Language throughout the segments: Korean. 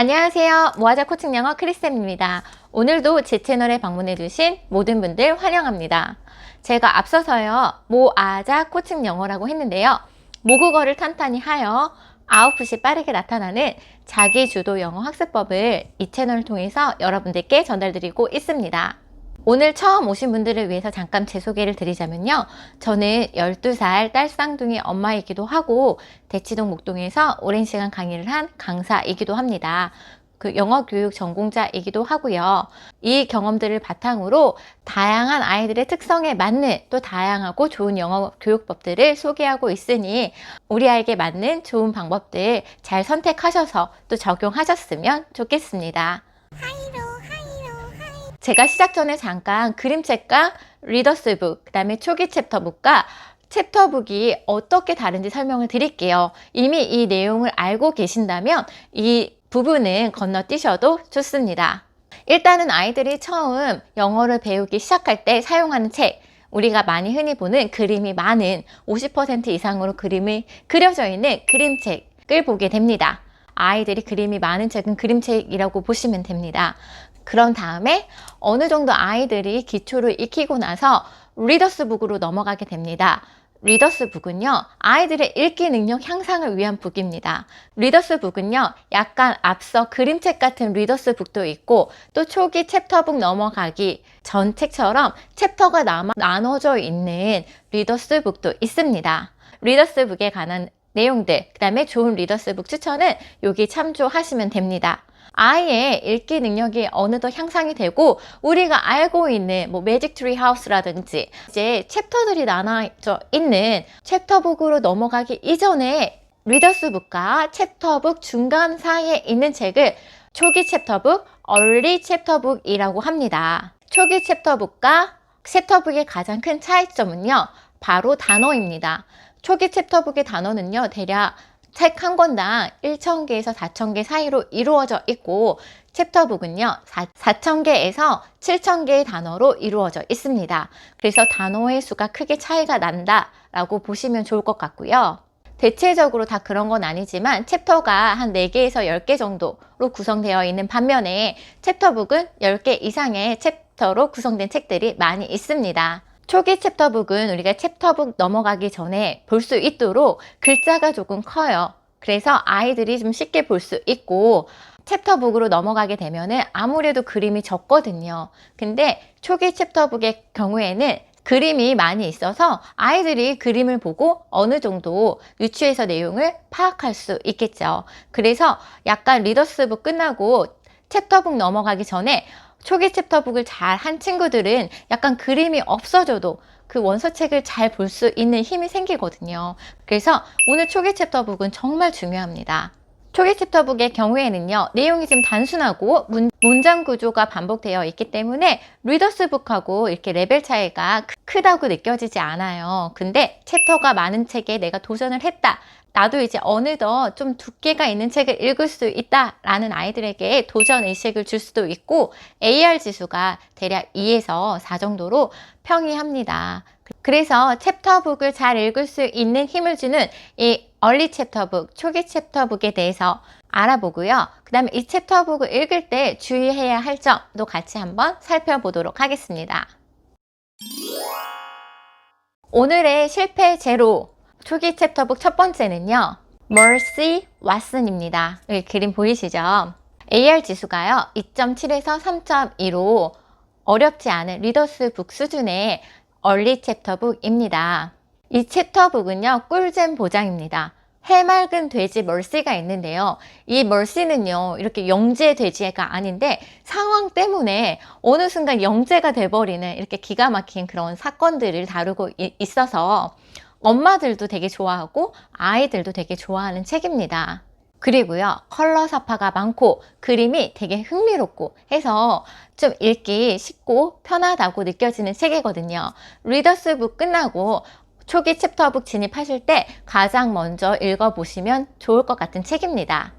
안녕하세요. 모아자 코칭 영어 크리스템입니다. 오늘도 제 채널에 방문해 주신 모든 분들 환영합니다. 제가 앞서서요, 모아자 코칭 영어라고 했는데요. 모국어를 탄탄히 하여 아웃풋이 빠르게 나타나는 자기 주도 영어 학습법을 이 채널을 통해서 여러분들께 전달드리고 있습니다. 오늘 처음 오신 분들을 위해서 잠깐 제 소개를 드리자면요. 저는 12살 딸 쌍둥이 엄마이기도 하고 대치동 목동에서 오랜 시간 강의를 한 강사이기도 합니다. 그 영어 교육 전공자이기도 하고요. 이 경험들을 바탕으로 다양한 아이들의 특성에 맞는 또 다양하고 좋은 영어 교육법들을 소개하고 있으니 우리 아이에게 맞는 좋은 방법들 잘 선택하셔서 또 적용하셨으면 좋겠습니다. 제가 시작 전에 잠깐 그림책과 리더스북, 그 다음에 초기 챕터북과 챕터북이 어떻게 다른지 설명을 드릴게요. 이미 이 내용을 알고 계신다면 이 부분은 건너뛰셔도 좋습니다. 일단은 아이들이 처음 영어를 배우기 시작할 때 사용하는 책, 우리가 많이 흔히 보는 그림이 많은 50% 이상으로 그림이 그려져 있는 그림책을 보게 됩니다. 아이들이 그림이 많은 책은 그림책이라고 보시면 됩니다. 그런 다음에 어느 정도 아이들이 기초를 익히고 나서 리더스북으로 넘어가게 됩니다. 리더스북은요, 아이들의 읽기 능력 향상을 위한 북입니다. 리더스북은요, 약간 앞서 그림책 같은 리더스북도 있고, 또 초기 챕터북 넘어가기 전 책처럼 챕터가 남아, 나눠져 있는 리더스북도 있습니다. 리더스북에 관한 내용들, 그 다음에 좋은 리더스북 추천은 여기 참조하시면 됩니다. 아이의 읽기 능력이 어느덧 향상이 되고 우리가 알고 있는 뭐 매직 트리 하우스라든지 이제 챕터들이 나눠져 있는 챕터북으로 넘어가기 이전에 리더스북과 챕터북 중간 사이에 있는 책을 초기 챕터북, 얼리 챕터북이라고 합니다. 초기 챕터북과 챕터북의 가장 큰 차이점은요. 바로 단어입니다. 초기 챕터북의 단어는요. 대략 책 한 권당 1,000개에서 4,000개 사이로 이루어져 있고 챕터북은요 4,000개에서 7,000개의 단어로 이루어져 있습니다. 그래서 단어의 수가 크게 차이가 난다 라고 보시면 좋을 것 같고요. 대체적으로 다 그런 건 아니지만 챕터가 한 4개에서 10개 정도로 구성되어 있는 반면에 챕터북은 10개 이상의 챕터로 구성된 책들이 많이 있습니다. 초기 챕터북은 우리가 챕터북 넘어가기 전에 볼 수 있도록 글자가 조금 커요. 그래서 아이들이 좀 쉽게 볼 수 있고 챕터북으로 넘어가게 되면은 아무래도 그림이 적거든요. 근데 초기 챕터북의 경우에는 그림이 많이 있어서 아이들이 그림을 보고 어느 정도 유추해서 내용을 파악할 수 있겠죠. 그래서 약간 리더스북 끝나고 챕터북 넘어가기 전에 초기 챕터북을 잘 한 친구들은 약간 그림이 없어져도 그 원서책을 잘 볼 수 있는 힘이 생기거든요. 그래서 오늘 초기 챕터북은 정말 중요합니다. 초기 챕터북의 경우에는요, 내용이 좀 단순하고 문, 문장 구조가 반복되어 있기 때문에 리더스북하고 이렇게 레벨 차이가 크다고 느껴지지 않아요. 근데 챕터가 많은 책에 내가 도전을 했다. 나도 이제 어느덧 좀 두께가 있는 책을 읽을 수 있다라는 아이들에게 도전 의식을 줄 수도 있고 AR 지수가 대략 2에서 4 정도로 평이합니다. 그래서 챕터북을 잘 읽을 수 있는 힘을 주는 이 얼리 챕터북, 초기 챕터북에 대해서 알아보고요. 그 다음에 이 챕터북을 읽을 때 주의해야 할 점도 같이 한번 살펴보도록 하겠습니다. 오늘의 실패 제로 초기 챕터북 첫 번째는요. Mercy Watson입니다. 여기 그림 보이시죠? AR 지수가요. 2.7에서 3.2로 어렵지 않은 리더스 북 수준의 얼리 챕터북입니다. 이 챕터북은요. 꿀잼 보장입니다. 해맑은 돼지 멀씨가 있는데요. 이 멀씨는요, 이렇게 영재 돼지가 아닌데 상황 때문에 어느 순간 영재가 돼버리는 이렇게 기가 막힌 그런 사건들을 다루고 있어서 엄마들도 되게 좋아하고 아이들도 되게 좋아하는 책입니다. 그리고요, 컬러 사파가 많고 그림이 되게 흥미롭고 해서 좀 읽기 쉽고 편하다고 느껴지는 책이거든요. 리더스북 끝나고 초기 챕터북 진입하실 때 가장 먼저 읽어보시면 좋을 것 같은 책입니다.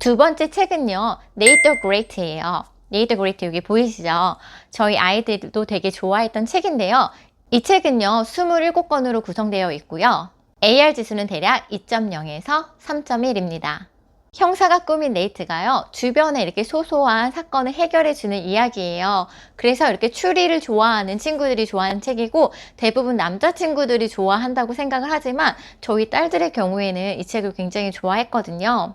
두 번째 책은요, 네이터 그레이트예요. 네이터 그레이트 여기 보이시죠? 저희 아이들도 되게 좋아했던 책인데요. 이 책은요, 27권으로 구성되어 있고요. AR 지수는 대략 2.0에서 3.1입니다. 형사가 꾸민 네이트가요, 주변에 이렇게 소소한 사건을 해결해주는 이야기예요. 그래서 이렇게 추리를 좋아하는 친구들이 좋아하는 책이고, 대부분 남자친구들이 좋아한다고 생각을 하지만, 저희 딸들의 경우에는 이 책을 굉장히 좋아했거든요.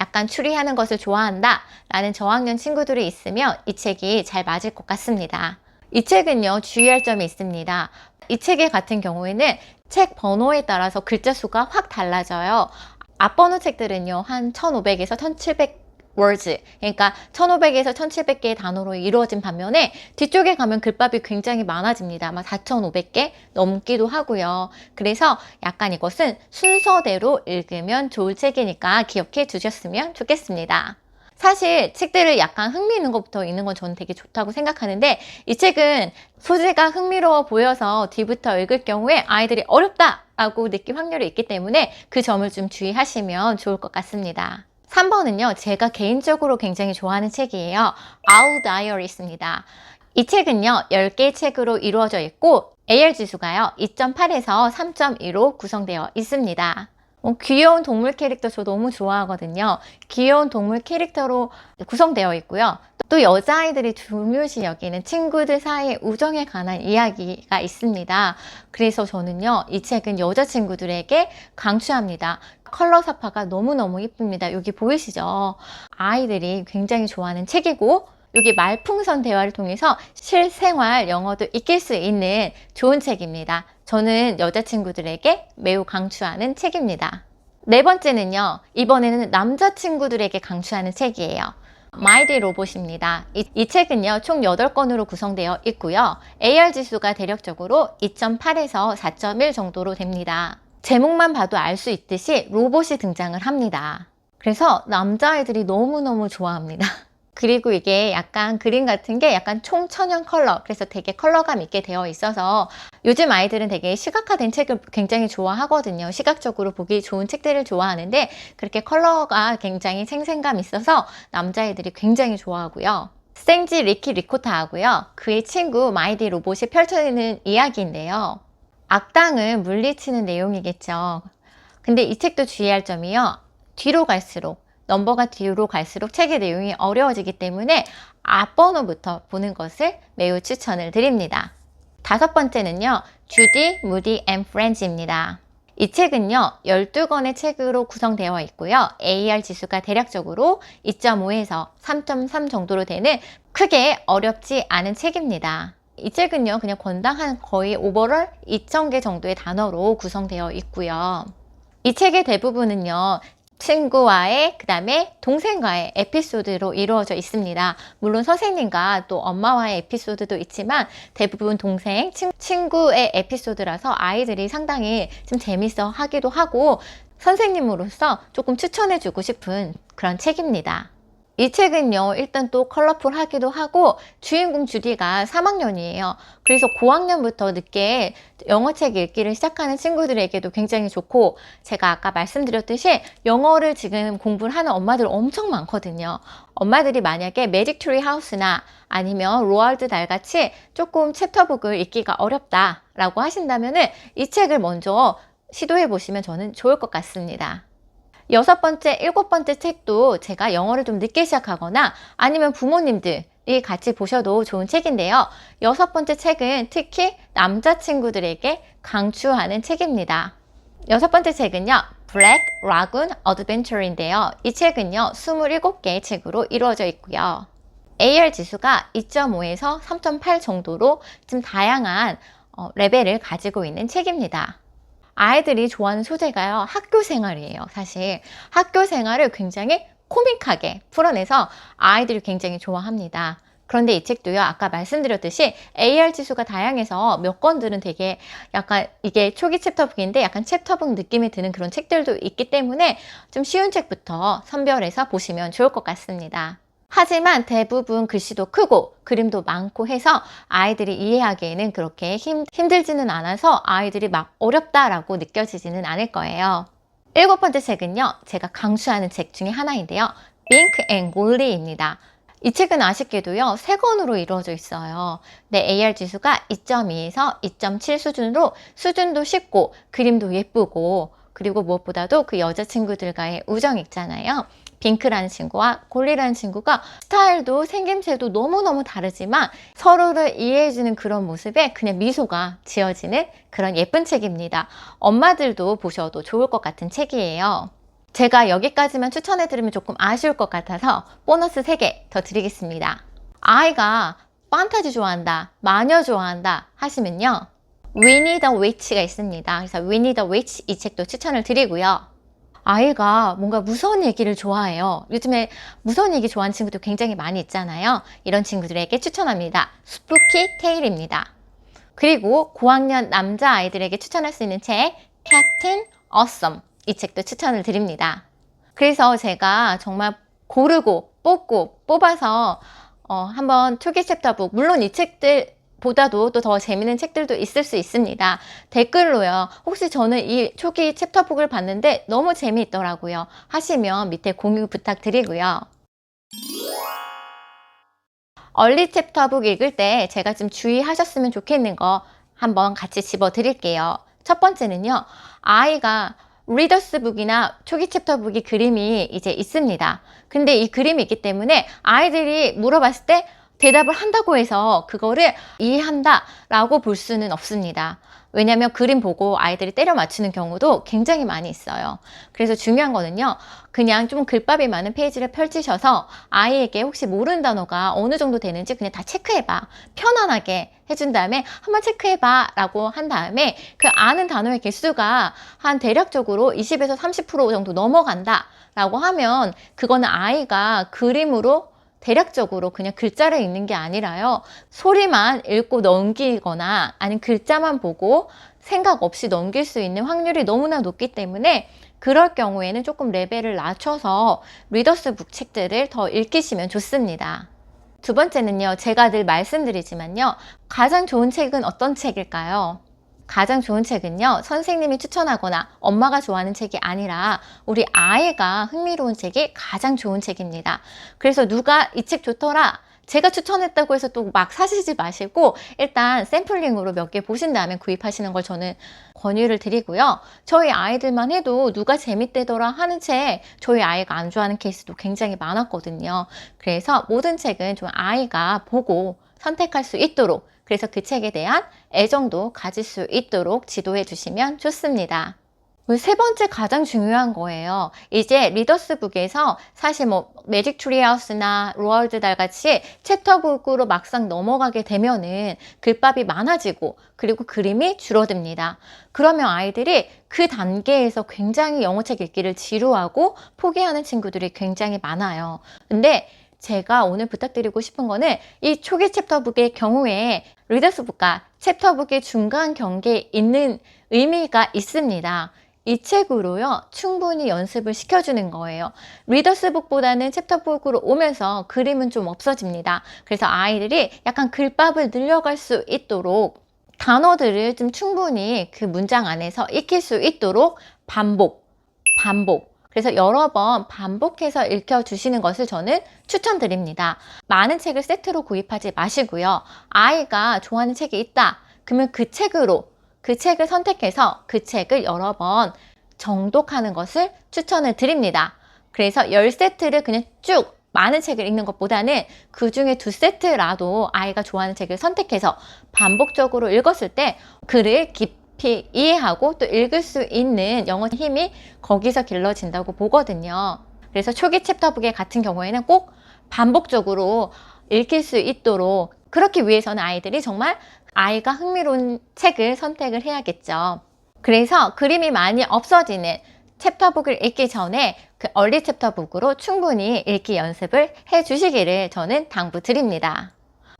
약간 추리하는 것을 좋아한다 라는 저학년 친구들이 있으면 이 책이 잘 맞을 것 같습니다. 이 책은요, 주의할 점이 있습니다. 이 책의 같은 경우에는 책 번호에 따라서 글자 수가 확 달라져요. 앞번호 책들은요, 한 1500에서 1700 words. 그러니까 1500에서 1700개의 단어로 이루어진 반면에 뒤쪽에 가면 글밥이 굉장히 많아집니다. 아마 4500개 넘기도 하고요. 그래서 약간 이것은 순서대로 읽으면 좋을 책이니까 기억해 두셨으면 좋겠습니다. 사실 책들을 약간 흥미 있는 것부터 읽는 건 저는 되게 좋다고 생각하는데 이 책은 소재가 흥미로워 보여서 뒤부터 읽을 경우에 아이들이 어렵다! 라고 느낄 확률이 있기 때문에 그 점을 좀 주의하시면 좋을 것 같습니다. 3번은요, 제가 개인적으로 굉장히 좋아하는 책이에요. 아우 다이어리스입니다. 이 책은요, 10개의 책으로 이루어져 있고, AR 지수가요, 2.8에서 3.2로 구성되어 있습니다. 어, 귀여운 동물 캐릭터 저 너무 좋아하거든요. 귀여운 동물 캐릭터로 구성되어 있고요. 또 여자아이들이 중요시 여기는 친구들 사이의 우정에 관한 이야기가 있습니다. 그래서 저는요, 이 책은 여자친구들에게 강추합니다. 컬러 사파가 너무너무 이쁩니다. 여기 보이시죠? 아이들이 굉장히 좋아하는 책이고, 여기 말풍선 대화를 통해서 실생활 영어도 익힐 수 있는 좋은 책입니다. 저는 여자친구들에게 매우 강추하는 책입니다. 네 번째는요, 이번에는 남자친구들에게 강추하는 책이에요. 마이디 로봇입니다. 이, 이 책은요, 총 8권으로 구성되어 있고요. AR 지수가 대략적으로 2.8에서 4.1 정도로 됩니다. 제목만 봐도 알 수 있듯이 로봇이 등장을 합니다. 그래서 남자아이들이 너무너무 좋아합니다. 그리고 이게 약간 그림 같은 게 약간 총천연 컬러 그래서 되게 컬러감 있게 되어 있어서 요즘 아이들은 되게 시각화된 책을 굉장히 좋아하거든요. 시각적으로 보기 좋은 책들을 좋아하는데 그렇게 컬러가 굉장히 생생감 있어서 남자애들이 굉장히 좋아하고요. 생지 리키 리코타 하고요. 그의 친구 마이디 로봇이 펼쳐지는 이야기인데요. 악당을 물리치는 내용이겠죠. 근데 이 책도 주의할 점이요. 뒤로 갈수록 넘버가 뒤로 갈수록 책의 내용이 어려워지기 때문에 앞번호부터 보는 것을 매우 추천을 드립니다. 다섯 번째는요, 주디, 무디 앤 프렌즈입니다. 이 책은요, 12권의 책으로 구성되어 있고요. AR 지수가 대략적으로 2.5에서 3.3 정도로 되는 크게 어렵지 않은 책입니다. 이 책은요, 그냥 권당 한 거의 오버럴 2,000개 정도의 단어로 구성되어 있고요. 이 책의 대부분은요, 친구와의 그 다음에 동생과의 에피소드로 이루어져 있습니다. 물론 선생님과 또 엄마와의 에피소드도 있지만 대부분 동생, 친, 구의 에피소드라서 아이들이 상당히 좀 재밌어 하기도 하고 선생님으로서 조금 추천해 주고 싶은 그런 책입니다. 이 책은요, 일단 또 컬러풀하기도 하고, 주인공 주디가 3학년이에요. 그래서 고학년부터 늦게 영어책 읽기를 시작하는 친구들에게도 굉장히 좋고, 제가 아까 말씀드렸듯이 영어를 지금 공부를 하는 엄마들 엄청 많거든요. 엄마들이 만약에 매직 트리 하우스나 아니면 로알드 달같이 조금 챕터북을 읽기가 어렵다 라고 하신다면 은 이 책을 먼저 시도해 보시면 저는 좋을 것 같습니다. 여섯 번째, 일곱 번째 책도 제가 영어를 좀 늦게 시작하거나 아니면 부모님들 이 같이 보셔도 좋은 책인데요. 여섯 번째 책은 특히 남자친구들에게 강추하는 책입니다. 여섯 번째 책은요. 블랙 라군 어드벤처인데요. 이 책은요. 27개의 책으로 이루어져 있고요. AR 지수가 2.5에서 3.8 정도로 좀 다양한 어, 레벨을 가지고 있는 책입니다. 아이들이 좋아하는 소재가요. 학교 생활이에요. 사실 학교 생활을 굉장히 코믹하게 풀어내서 아이들이 굉장히 좋아합니다. 그런데 이 책도요, 아까 말씀드렸듯이 AR 지수가 다양해서 몇 권들은 되게 약간 이게 초기 챕터북인데 약간 챕터북 느낌이 드는 그런 책들도 있기 때문에 좀 쉬운 책부터 선별해서 보시면 좋을 것 같습니다. 하지만 대부분 글씨도 크고 그림도 많고 해서 아이들이 이해하기에는 그렇게 힘, 힘들지는 않아서 아이들이 막 어렵다라고 느껴지지는 않을 거예요. 일곱 번째 책은요, 제가 강추하는 책 중에 하나인데요. 링크 앤 골리입니다. 이 책은 아쉽게도요, 세 권으로 이루어져 있어요. 네, AR 지수가 2.2에서 2.7 수준으로 수준도 쉽고 그림도 예쁘고 그리고 무엇보다도 그 여자친구들과의 우정 있잖아요. 빙크라는 친구와 골리라는 친구가 스타일도 생김새도 너무너무 다르지만 서로를 이해해주는 그런 모습에 그냥 미소가 지어지는 그런 예쁜 책입니다. 엄마들도 보셔도 좋을 것 같은 책이에요. 제가 여기까지만 추천해드리면 조금 아쉬울 것 같아서 보너스 3개 더 드리겠습니다. 아이가 판타지 좋아한다, 마녀 좋아한다 하시면요. 위니 더 위치가 있습니다. 그래서 위니 더 위치 이 책도 추천을 드리고요. 아이가 뭔가 무서운 얘기를 좋아해요. 요즘에 무서운 얘기 좋아하는 친구도 굉장히 많이 있잖아요. 이런 친구들에게 추천합니다. 스푸키 테일입니다. 그리고 고학년 남자 아이들에게 추천할 수 있는 책 캡틴 어썸 이 책도 추천을 드립니다. 그래서 제가 정말 고르고 뽑고 뽑아서 어, 한번 초기 챕터북 물론 이 책들 보다도 또 더 재밌는 책들도 있을 수 있습니다. 댓글로요. 혹시 저는 이 초기 챕터북을 봤는데 너무 재미있더라고요. 하시면 밑에 공유 부탁드리고요. 얼리 챕터북 읽을 때 제가 좀 주의하셨으면 좋겠는 거 한번 같이 집어 드릴게요. 첫 번째는요. 아이가 리더스북이나 초기 챕터북이 그림이 이제 있습니다. 근데 이 그림이 있기 때문에 아이들이 물어봤을 때 대답을 한다고 해서 그거를 이해한다 라고 볼 수는 없습니다. 왜냐하면 그림 보고 아이들이 때려 맞추는 경우도 굉장히 많이 있어요. 그래서 중요한 거는요. 그냥 좀 글밥이 많은 페이지를 펼치셔서 아이에게 혹시 모르는 단어가 어느 정도 되는지 그냥 다 체크해봐. 편안하게 해준 다음에 한번 체크해봐 라고 한 다음에 그 아는 단어의 개수가 한 대략적으로 20에서 30% 정도 넘어간다 라고 하면 그거는 아이가 그림으로 대략적으로 그냥 글자를 읽는 게 아니라요. 소리만 읽고 넘기거나 아니면 글자만 보고 생각 없이 넘길 수 있는 확률이 너무나 높기 때문에 그럴 경우에는 조금 레벨을 낮춰서 리더스북 책들을 더 읽히시면 좋습니다. 두 번째는요, 제가 늘 말씀드리지만요, 가장 좋은 책은 어떤 책일까요? 가장 좋은 책은요, 선생님이 추천하거나 엄마가 좋아하는 책이 아니라 우리 아이가 흥미로운 책이 가장 좋은 책입니다. 그래서 누가 이 책 좋더라. 제가 추천했다고 해서 또 막 사시지 마시고 일단 샘플링으로 몇 개 보신 다음에 구입하시는 걸 저는 권유를 드리고요. 저희 아이들만 해도 누가 재밌대더라 하는 책 저희 아이가 안 좋아하는 케이스도 굉장히 많았거든요. 그래서 모든 책은 좀 아이가 보고 선택할 수 있도록 그래서 그 책에 대한 애정도 가질 수 있도록 지도해 주시면 좋습니다. 세 번째 가장 중요한 거예요. 이제 리더스북에서 사실 뭐 매직 트리하우스나 로얼드 달 같이 챕터북으로 막상 넘어가게 되면은 글밥이 많아지고 그리고 그림이 줄어듭니다. 그러면 아이들이 그 단계에서 굉장히 영어책 읽기를 지루하고 포기하는 친구들이 굉장히 많아요. 근데 제가 오늘 부탁드리고 싶은 거는 이 초기 챕터북의 경우에 리더스북과 챕터북의 중간 경계에 있는 의미가 있습니다. 이 책으로요, 충분히 연습을 시켜주는 거예요. 리더스북보다는 챕터북으로 오면서 그림은 좀 없어집니다. 그래서 아이들이 약간 글밥을 늘려갈 수 있도록 단어들을 좀 충분히 그 문장 안에서 익힐 수 있도록 반복, 반복, 그래서 여러 번 반복해서 읽혀주시는 것을 저는 추천드립니다. 많은 책을 세트로 구입하지 마시고요. 아이가 좋아하는 책이 있다. 그러면 그 책으로 그 책을 선택해서 그 책을 여러 번 정독하는 것을 추천을 드립니다. 그래서 10세트를 그냥 쭉 많은 책을 읽는 것보다는 그 중에 두 세트라도 아이가 좋아하는 책을 선택해서 반복적으로 읽었을 때 글을 깊이 깊이 이해하고 또 읽을 수 있는 영어 힘이 거기서 길러진다고 보거든요. 그래서 초기 챕터북의 같은 경우에는 꼭 반복적으로 읽힐 수 있도록 그렇기 위해서는 아이들이 정말 아이가 흥미로운 책을 선택을 해야겠죠. 그래서 그림이 많이 없어지는 챕터북을 읽기 전에 그 얼리 챕터북으로 충분히 읽기 연습을 해 주시기를 저는 당부드립니다.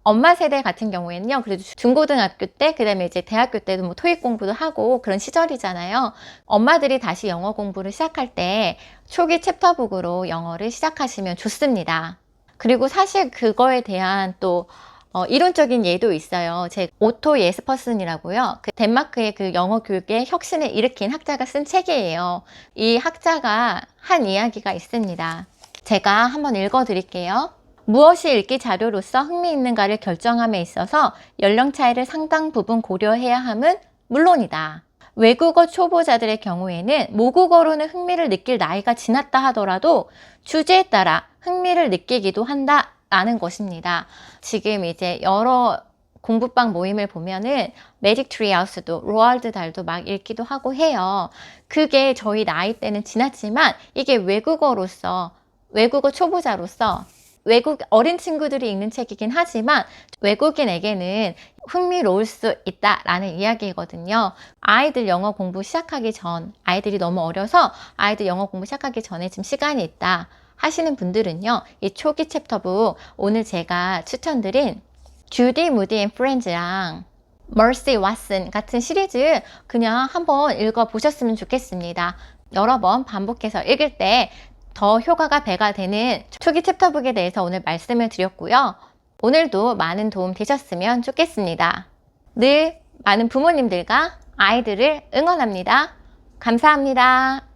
엄마 세대 같은 경우에는요, 그래도 중고등학교 때, 그 다음에 이제 대학교 때도 뭐 토익 공부도 하고 그런 시절이잖아요. 엄마들이 다시 영어 공부를 시작할 때 초기 챕터북으로 영어를 시작하시면 좋습니다. 그리고 사실 그거에 대한 또 어, 이론적인 예도 있어요. 제 오토 예스퍼슨이라고요. 그 덴마크의 그 영어 교육의 혁신을 일으킨 학자가 쓴 책이에요. 이 학자가 한 이야기가 있습니다. 제가 한번 읽어 드릴게요. 무엇이 읽기 자료로서 흥미있는가를 결정함에 있어서 연령 차이를 상당 부분 고려해야 함은 물론이다. 외국어 초보자들의 경우에는 모국어로는 흥미를 느낄 나이가 지났다 하더라도 주제에 따라 흥미를 느끼기도 한다 라는 것입니다. 지금 이제 여러 공부방 모임을 보면은 매직 트리하우스도 로알드 달도 막 읽기도 하고 해요. 그게 저희 나이 때는 지났지만 이게 외국어로서 외국어 초보자로서 외국 어린 친구들이 읽는 책이긴 하지만 외국인에게는 흥미로울 수 있다라는 이야기거든요. 아이들 영어 공부 시작하기 전, 아이들이 너무 어려서 아이들 영어 공부 시작하기 전에 지금 시간이 있다 하시는 분들은요, 이 초기 챕터북 오늘 제가 추천드린 주디 무디 앤 프렌즈랑 머시 왓슨 같은 시리즈 그냥 한번 읽어 보셨으면 좋겠습니다. 여러 번 반복해서 읽을 때 더 효과가 배가 되는 초기 챕터북에 대해서 오늘 말씀을 드렸고요. 오늘도 많은 도움 되셨으면 좋겠습니다. 늘 많은 부모님들과 아이들을 응원합니다. 감사합니다.